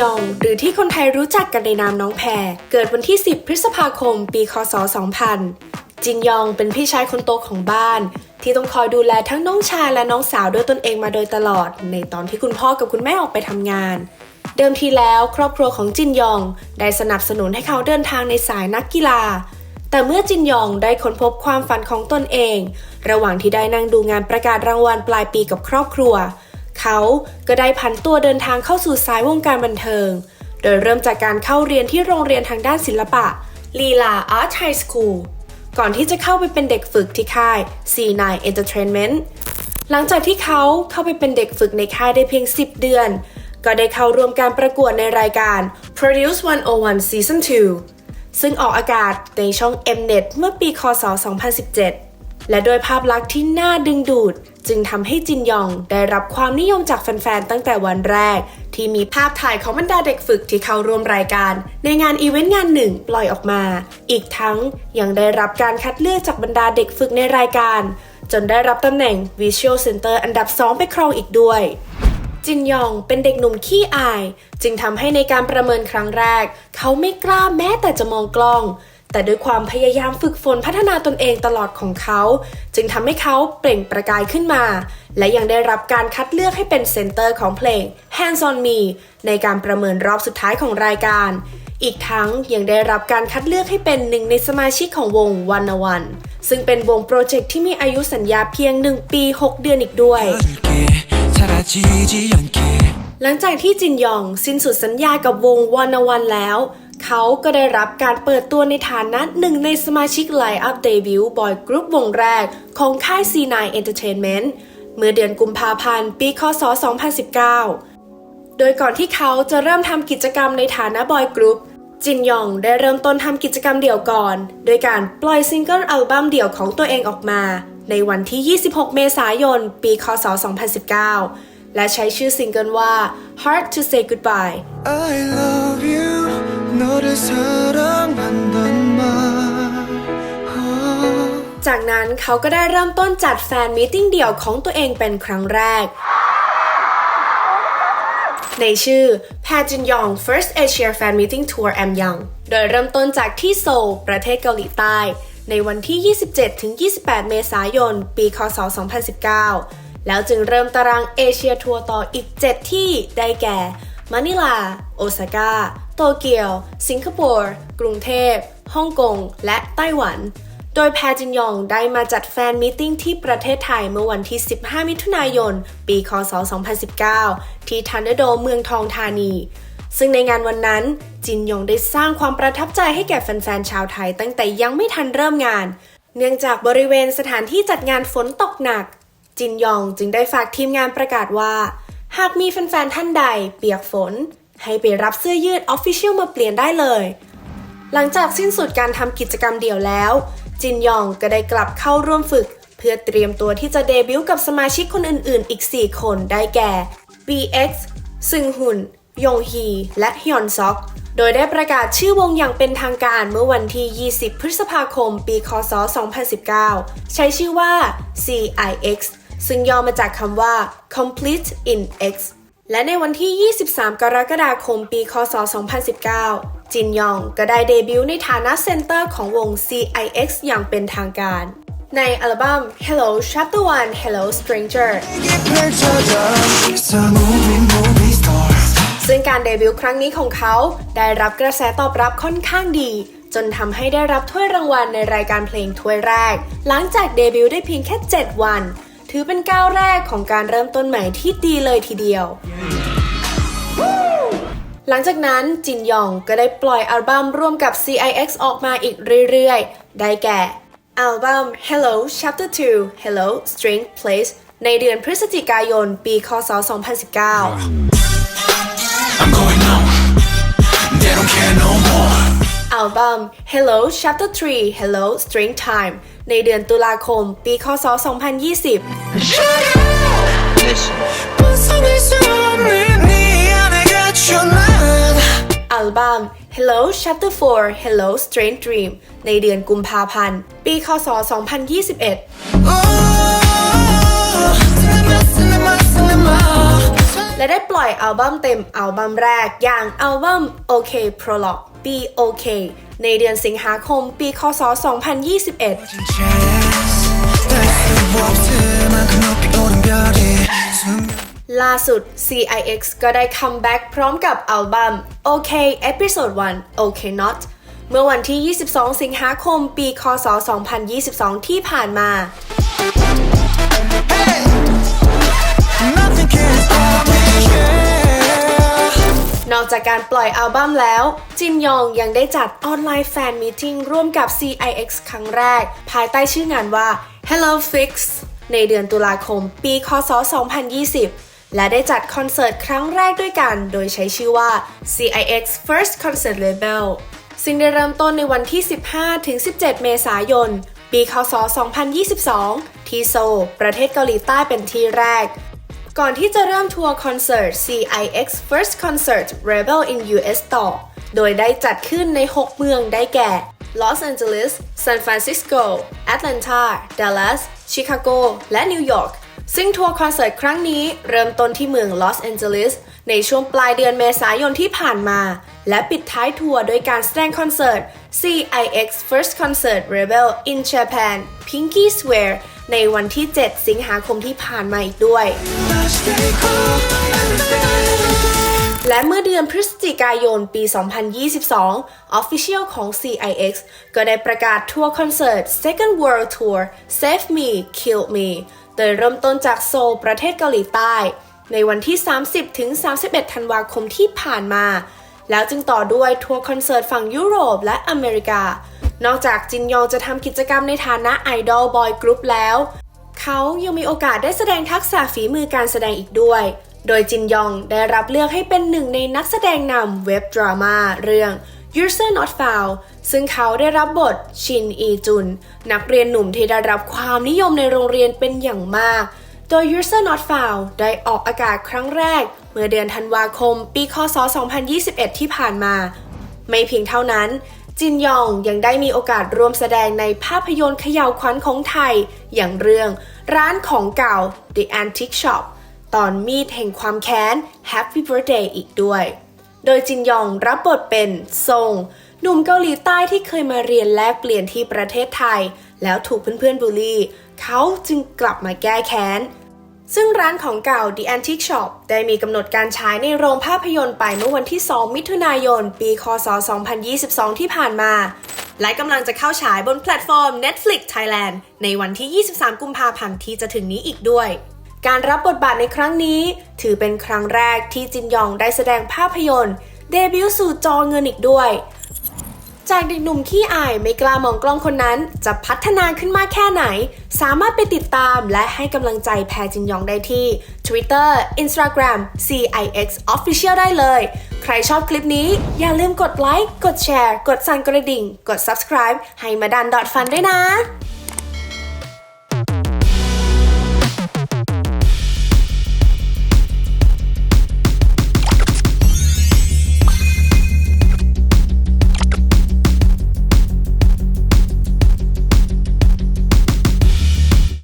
ยอง หรือที่คนไทยรู้จักกันในนามน้องแพร เกิดวันที่ 10 พฤษภาคม ปี คศ 2000 จินยองเป็นพี่ชายคนโตของบ้าน ที่ต้องคอยดูแลทั้งน้องชายและน้องสาวด้วยตนเองมาโดยตลอด ในตอนที่คุณพ่อกับคุณแม่ออกไปทำงาน เดิมทีแล้วครอบครัวของจินยอง ได้สนับสนุนให้เขาเดินทางในสายนักกีฬา แต่เมื่อจินยองได้ค้นพบความฝันของตนเอง ระหว่างที่ได้นั่งดูงานประกาศรางวัลปลายปีกับครอบครัว เขาก็ได้ผันตัวเดินทางเข้าสู่สายวงการบันเทิง โดยเริ่มจากการเข้าเรียนที่โรงเรียนทางด้านศิลปะลีลาอาร์ตไฮสคูลก่อนที่จะเข้าไปเป็นเด็กฝึกที่ค่าย C9 Entertainment หลังจากที่เขาเข้าไปเป็นเด็กฝึกในค่ายได้เพียง 10 เดือน ก็ได้เข้าร่วมการประกวดในรายการ Produce 101 Season 2 ซึ่งออกอากาศในช่อง Mnet เมื่อปี คศ 2017 และโดยภาพลักษณ์ที่น่าดึงดูด จึงทำให้จินยองได้รับความนิยมจากแฟนๆ ตั้งแต่วันแรก ที่มีภาพถ่ายของบรรดาเด็กฝึกที่เข้าร่วมรายการ ในงานอีเวนต์งานหนึ่งปล่อยออกมา อีกทั้งยังได้รับการคัดเลือกจากบรรดาเด็กฝึกในรายการ จนได้รับตำแหน่ง Visual Center อันดับ 2 ไปครองอีกด้วยจินยองเป็นเด็กหนุ่มขี้อาย จึงทำให้ในการประเมินครั้งแรก เขาไม่กล้าแม้แต่จะมองกล้อง แต่ด้วยความพยายามฝึกฝนพัฒนาตนเองตลอดของเขา จึงทำให้เขาเปล่งประกายขึ้นมา และยังได้รับการคัดเลือกให้เป็นเซนเตอร์ของเพลง Hands on Me ในการประเมินรอบสุดท้ายของรายการ อีกทั้งยังได้รับการคัดเลือกให้เป็นหนึ่งในสมาชิกของวงวันวันซึ่งเป็นวงโปรเจกต์ที่มีอายุสัญญาเพียง 1 ปี 6 เดือนอีกด้วยหลังจากที่จินยองสิ้นสุดสัญญากับวงวันวันแล้ว เขาก็ได้รับการเปิดตัวในฐานะหนึ่งในสมาชิกไลน์อัพเดบิวต์บอยกรุ๊ปวงแรกของค่าย C9 Entertainment เมื่อเดือนกุมภาพันธ์ปีคศ 2019 โดยก่อนที่เขาจะเริ่มทำกิจกรรมในฐานะบอยกรุ๊ปจินยองได้เริ่มต้นทำกิจกรรมเดี่ยวก่อน โดยการปล่อยซิงเกิลอัลบั้มเดี่ยวของตัวเองออกมา ในวันที่ 26 เมษายน ปี คศ 2019 และใช้ชื่อซิงเกิลว่า Hard to Say Goodbye I love you 너를 사랑한단 말 oh. จากนั้นเขาก็ได้เริ่มต้นจัดแฟนมีตติ้งเดี่ยวของตัวเองเป็นครั้งแรก ในชื่อ p a j i n Yong First Asia Fan Meeting Tour Am Young โดยเริ่มต้นจากที่โซล ประเทศเกาหลีใต้ ในวันที่ 27-28 เมษายน ปี คศ 2019 แล้วจึงเริ่มตารางเอเชียทัวร์ต่ออีก 7 ที่ได้แก่มะนิลา โอซาก้า โตเกียว สิงคโปร์ กรุงเทพ ฮ่องกง และไต้หวัน โดยแพจินยองได้มาจัดแฟนมีตติ้งที่ประเทศไทยเมื่อวันที่ 15 มิถุนายน ปี คศ 2019 ที่ทันเดอร์โดเมืองทองธานี ซึ่งในงานวันนั้น จินยองได้สร้างความประทับใจให้แก่แฟนๆ ชาวไทยตั้งแต่ยังไม่ทันเริ่มงาน เนื่องจากบริเวณสถานที่จัดงานฝนตกหนัก จินยองจึงได้ฝากทีมงานประกาศว่า หากมีแฟนๆ ท่านใด เปียกฝน ให้ไปรับเสื้อยืดออฟฟิเชียลมาเปลี่ยนได้เลย หลังจากสิ้นสุดการทำกิจกรรมเดี่ยวแล้ว จินยองก็ได้กลับเข้าร่วมฝึก เพื่อเตรียมตัวที่จะเดบิวต์กับสมาชิกคนอื่นๆ อีก 4 คนได้แก่ BX ซึงหุน ยงฮี และฮยอนซอก โดยได้ประกาศชื่อวงอย่างเป็นทางการเมื่อวันที่ 20 พฤษภาคม ปี คศ 2019 ใช้ชื่อว่า CIX ซึ่งย่อมาจากคำว่า Complete in X และในวันที่ 23 กรกฎาคม ปี คศ 2019 จินยองก็ได้เดบิวต์ในฐานะเซนเตอร์ของวง CIX อย่างเป็นทางการ ในอัลบั้ม Hello Chapter 1 Hello Stranger ซึ่งการเดบิวต์ครั้งนี้ของเขาได้รับกระแสตอบรับค่อนข้างดี จนทำให้ได้รับถ้วยรางวัลในรายการเพลงถ้วยแรก หลังจากเดบิวต์ได้เพียงแค่ 7 วัน ถือเป็นก้าวแรกของการเริ่มต้นใหม่ที่ดีเลยทีเดียว หลังจากนั้นจินยองก็ได้ปล่อยอัลบั้มร่วมกับ CIX ออกมาอีกเรื่อยๆ ได้แก่อัลบั้ม Hello Chapter 2 Hello String Place ในเดือนพฤศจิกายน ปี คศ 2019 I'm going home They don't care no more อัลบั้ม Hello Chapter 3 Hello String Time ในเดือนตุลาคม ปีคศ 2020 อัลบั้ม Hello Chapter 4 Hello Strange Dream ในเดือนกุมภาพันธ์ ปีคศ 2021และได้ปล่อยอัลบั้มเต็มอัลบั้มแรกอย่างอัลบั้ม OK Prologue BOK ในเดือนสิงหาคมปี คศ 2021ล่าสุด CIX ก็ได้คัมแบ็กพร้อมกับอัลบั้ม OK Episode 1 OK Not เมื่อวันที่ 22 สิงหาคม ปี คศ 2022 ที่ผ่านมา hey, นอกจากการปล่อยอัลบั้มแล้ว จินยองยังได้จัดออนไลน์แฟนมีติ้งร่วมกับ CIX ครั้งแรก ภายใต้ชื่องานว่า Hello Fix ในเดือนตุลาคม ปี คศ 2020 และได้จัดคอนเสิร์ตครั้งแรกด้วยกัน โดยใช้ชื่อว่า CIX First Concert Label ซึ่งได้เริ่มต้นในวันที่ 15-17 เมษายน ปี คศ 2022 ที่โซลประเทศเกาหลีใต้เป็นที่แรก ก่อนที่จะเริ่มทัวร์คอนเสิร์ต CIX First Concert Rebel in US ต่อ โดยได้จัดขึ้นใน 6 เมืองได้แก่ Los Angeles, San Francisco, Atlanta, Dallas, Chicago และ New York ซึ่งทัวร์คอนเสิร์ตครั้งนี้เริ่มต้นที่เมือง Los Angeles ในช่วงปลายเดือนเมษายนที่ผ่านมา และปิดท้ายทัวร์โดยการแสดงคอนเสิร์ต CIX First Concert Rebel in Japan Pinky Swear ในวันที่ 7 สิงหาคมที่ผ่านมาอีกด้วย และเมื่อเดือนพฤศจิกายนปี 2022 Official ของ CIX ก็ได้ประกาศทัวร์คอนเสิร์ต Second World Tour Save Me Kill Me โดยเริ่มต้นจากโซลประเทศเกาหลีใต้ ในวันที่ 30 ถึง 31 ธันวาคมที่ผ่านมา แล้วจึงต่อด้วยทัวร์คอนเสิร์ตฝั่งยุโรปและอเมริกา นอกจากจินยองจะทำกิจกรรมในฐานะไอดอลบอยกรุ๊ปแล้ว เขายังมีโอกาสได้แสดงทักษะฝีมือการแสดงอีกด้วย โดยจินยองได้รับเลือกให้เป็นหนึ่งในนักแสดงนำเว็บดราม่าเรื่อง User Not Found ซึ่งเขาได้รับบทชินอีจุน นักเรียนหนุ่มที่ได้รับความนิยมในโรงเรียนเป็นอย่างมาก โดย User Not Found ได้ออกอากาศครั้งแรก เมื่อเดือนธันวาคม ปี คศ 2021 ที่ผ่านมา ไม่เพียงเท่านั้น จินยองยังได้มีโอกาสร่วมแสดงในภาพยนตร์เขย่าวขวัญของไทย อย่างเรื่องร้านของเก่า The Antique Shop ตอนมีดแห่งความแค้น Happy Birthday อีกด้วย โดยจินยองรับบทเป็นซงหนุ่มเกาหลีใต้ที่เคยมาเรียนแลกเปลี่ยนที่ประเทศไทย แล้วถูกเพื่อนๆบูลลี่ เขาจึงกลับมาแก้แค้น ซึ่งร้านของเก่า The Antique Shop ได้มีกำหนดการฉายในโรงภาพยนตร์ไปเมื่อวันที่ 2 มิถุนายน ปีคศ 2022 ที่ผ่านมา และกำลังจะเข้าฉายบนแพลตฟอร์ม Netflix Thailand ในวันที่ 23 กุมภาพันธ์ที่จะถึงนี้อีกด้วย การรับบทบาทในครั้งนี้ ถือเป็นครั้งแรกที่จินยองได้แสดงภาพยนตร์ เดบิวต์สู่จอเงินอีกด้วย จากเด็กหนุ่มขี้อายไม่กล้ามองกล้องคนนั้น จะพัฒนาขึ้นมากแค่ไหน สามารถไปติดตามและให้กำลังใจแพรจินยองได้ที่ Twitter Instagram CIX Official ได้เลย ใครชอบคลิปนี้ อย่าลืมกดไลค์ กดแชร์ กดสั่นกระดิ่ง กด subscribe ให้มาดันดอทฟันด้วยนะ